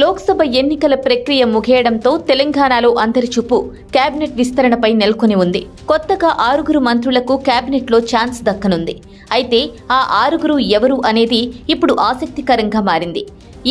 లోక్సభ ఎన్నికల ప్రక్రియ ముగియడంతో తెలంగాణలో అందరి చూపు కేబినెట్ విస్తరణపై నెలకొని ఉంది. కొత్తగా ఆరుగురు మంత్రులకు కేబినెట్లో ఛాన్స్ దక్కనుంది. అయితే ఆ ఆరుగురు ఎవరు అనేది ఇప్పుడు ఆసక్తికరంగా మారింది.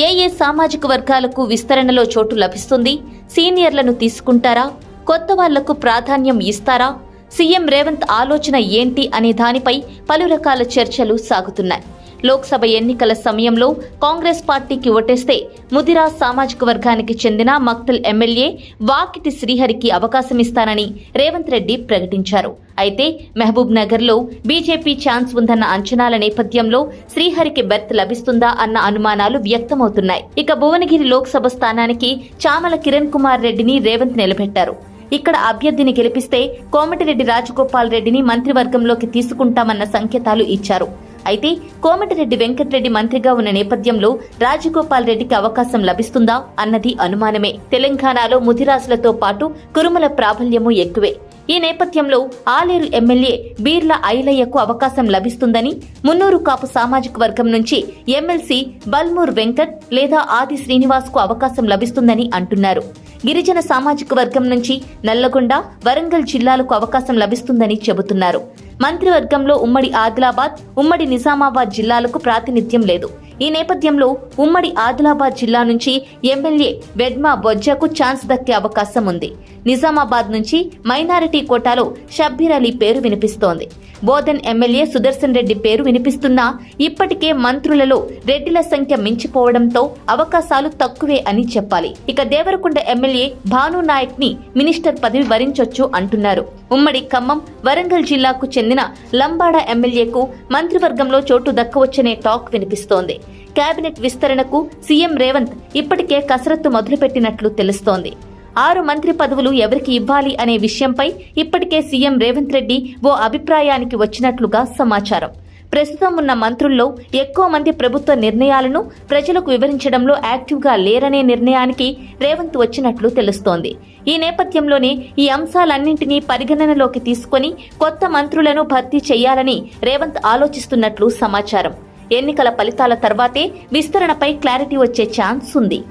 ఏ ఏ సామాజిక వర్గాలకు విస్తరణలో చోటు లభిస్తుంది? సీనియర్లను తీసుకుంటారా? కొత్త వాళ్ళకు ప్రాధాన్యం ఇస్తారా? సీఎం రేవంత్ ఆలోచన ఏంటి అనే దానిపై పలు రకాల చర్చలు సాగుతున్నాయి. లోక్సభ ఎన్నికల సమయంలో కాంగ్రెస్ పార్టీకి ఓటేస్తే ముదిరా సామాజిక వర్గానికి చెందిన మక్తల్ ఎమ్మెల్యే వాకిటి శ్రీహరికి అవకాశం ఇస్తానని రేవంత్ రెడ్డి ప్రకటించారు. అయితే మహబూబ్ నగర్లో బీజేపీ ఛాన్స్ ఉందన్న అంచనాల నేపథ్యంలో శ్రీహరికి బెర్త్ లభిస్తుందా అన్న అనుమానాలు వ్యక్తమవుతున్నాయి. ఇక భువనగిరి లోక్సభ స్థానానికి చామల కిరణ్ కుమార్ రెడ్డిని రేవంత్ నిలబెట్టారు. ఇక్కడ అభ్యర్థిని గెలిపిస్తే కోమటిరెడ్డి రాజగోపాల్ రెడ్డిని మంత్రివర్గంలోకి తీసుకుంటామన్న సంకేతాలు ఇచ్చారు. అయితే కోమటిరెడ్డి వెంకటరెడ్డి మంత్రిగా ఉన్న నేపథ్యంలో రాజగోపాల్ రెడ్డికి అవకాశం లభిస్తుందా అన్నది అనుమానమే. తెలంగాణలో ముదిరాజులతో పాటు కురుమల ప్రాబల్యము ఎక్కువే. ఈ నేపథ్యంలో ఆలేరు ఎమ్మెల్యే బీర్ల ఐలయ్యకు అవకాశం లభిస్తుందని మున్నూరు కాపు సామాజిక వర్గం నుంచి ఎమ్మెల్సీ బల్మూర్ వెంకట్ లేదా ఆది శ్రీనివాస్కు అవకాశం లభిస్తుందని అంటున్నారు. గిరిజన సామాజిక వర్గం నుంచి నల్లగొండ వరంగల్ జిల్లాలకు అవకాశం లభిస్తుందని చెబుతున్నారు. మంత్రివర్గంలో ఉమ్మడి ఆదిలాబాద్ ఉమ్మడి నిజామాబాద్ జిల్లాలకు ప్రాతినిధ్యం లేదు. ఈ నేపథ్యంలో ఉమ్మడి ఆదిలాబాద్ జిల్లా నుంచి ఎమ్మెల్యే వెడ్మా బొజ్జకు ఛాన్స్ దక్కే అవకాశం ఉంది. నిజామాబాద్ నుంచి మైనారిటీ కోటాలో షబ్బీర్ అలీ పేరు వినిపిస్తోంది. బోధన్ ఎమ్మెల్యే సుదర్శన్ రెడ్డి పేరు వినిపిస్తున్నా ఇప్పటికే మంత్రులలో రెడ్డిల సంఖ్య మించిపోవడంతో అవకాశాలు తక్కువే అని చెప్పాలి. ఇక దేవరకొండ ఎమ్మెల్యే భాను నాయక్ని మినిస్టర్ పదవి వరించొచ్చు అంటున్నారు. ఉమ్మడి ఖమ్మం వరంగల్ జిల్లాకు చెందిన లంబాడ ఎమ్మెల్యేకు మంత్రివర్గంలో చోటు దక్కవచ్చనే టాక్ వినిపిస్తోంది. కేబినెట్ విస్తరణకు సీఎం రేవంత్ ఇప్పటికే కసరత్తు మొదలుపెట్టినట్లు తెలుస్తోంది. ఆరు మంత్రి పదవులు ఎవరికి ఇవ్వాలి అనే విషయంపై ఇప్పటికే సీఎం రేవంత్ రెడ్డి ఓ అభిప్రాయానికి వచ్చినట్లుగా సమాచారం. ప్రస్తుతం ఉన్న మంత్రుల్లో ఎక్కువ మంది ప్రభుత్వ నిర్ణయాలను ప్రజలకు వివరించడంలో యాక్టివ్గా లేరనే నిర్ణయానికి రేవంత్ వచ్చినట్లు తెలుస్తోంది. ఈ నేపథ్యంలోనే ఈ అంశాలన్నింటినీ పరిగణనలోకి తీసుకొని కొత్త మంత్రులను భర్తీ చేయాలని రేవంత్ ఆలోచిస్తున్నట్లు సమాచారం. ఎన్నికల ఫలితాల తర్వాతే విస్తరణపై క్లారిటీ వచ్చే ఛాన్స్ ఉంది.